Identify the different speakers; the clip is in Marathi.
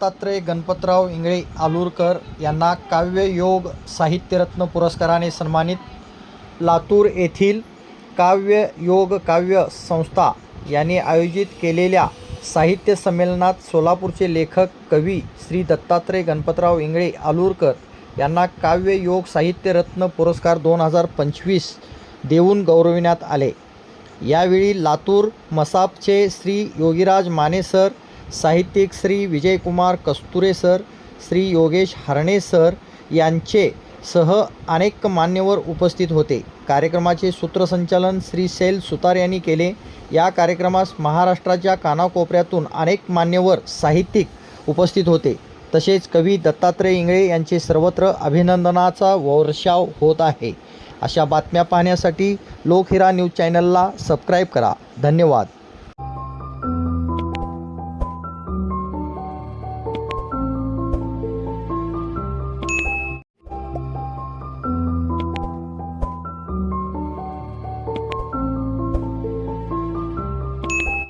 Speaker 1: दत्तात्रय गणपतराव इंगळे आलूरकर यांना काव्ययोग साहित्यरत्न पुरस्काराने सन्मानित लातूर येथील काव्य योग काव्य संस्था यांनी आयोजित केलेल्या साहित्य संमेलनात सोलापूरचे लेखक कवी श्री दत्तात्रय गणपतराव इंगळे आलूरकर यांना काव्ययोग साहित्यरत्न पुरस्कार दोन हजार पंचवीस देऊन गौरविण्यात आले. यावेळी लातूर मसापचे श्री योगीराज माने सर साहित्यिक श्री विजयकुमार कस्तुरे सर श्री योगेश हरणे सर यांचे सह अनेक मान्यवर उपस्थित होते. कार्यक्रमाचे सूत्रसंचालन श्री सैल सुतार यांनी केले. या कार्यक्रमास महाराष्ट्राच्या कानाकोपऱ्यातून अनेक मान्यवर साहित्यिक उपस्थित होते. तसेच कवी दत्तात्रय इंगळे यांचे सर्वत्र अभिनंदनाचा वर्षाव होत आहे. अशा बातम्या पाहण्यासाठी लोकहिरा न्यूज चॅनलला सबस्क्राईब करा. धन्यवाद.